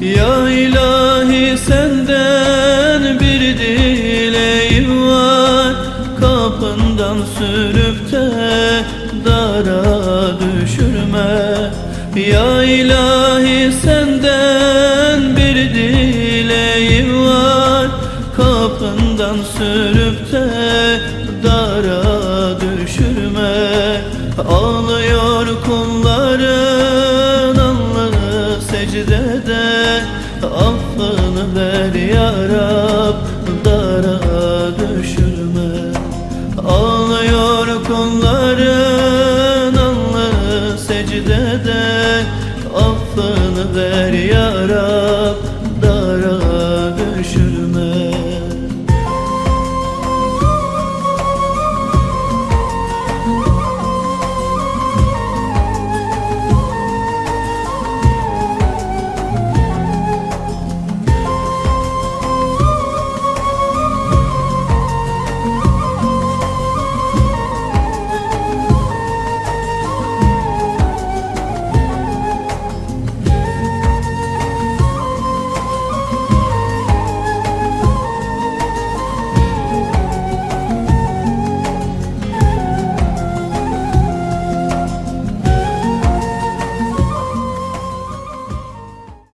Ya ilahi senden bir dileğim var. Kapından sürüp de dara düşürme. Ya ilahi senden bir dileğim var. Kapından sürüp de dara düşürme. Ağlıyor kulların alnı secdede Affını ver ya Rab dara düşürme. Ağlıyor kulların alnı secdede. Affını ver ya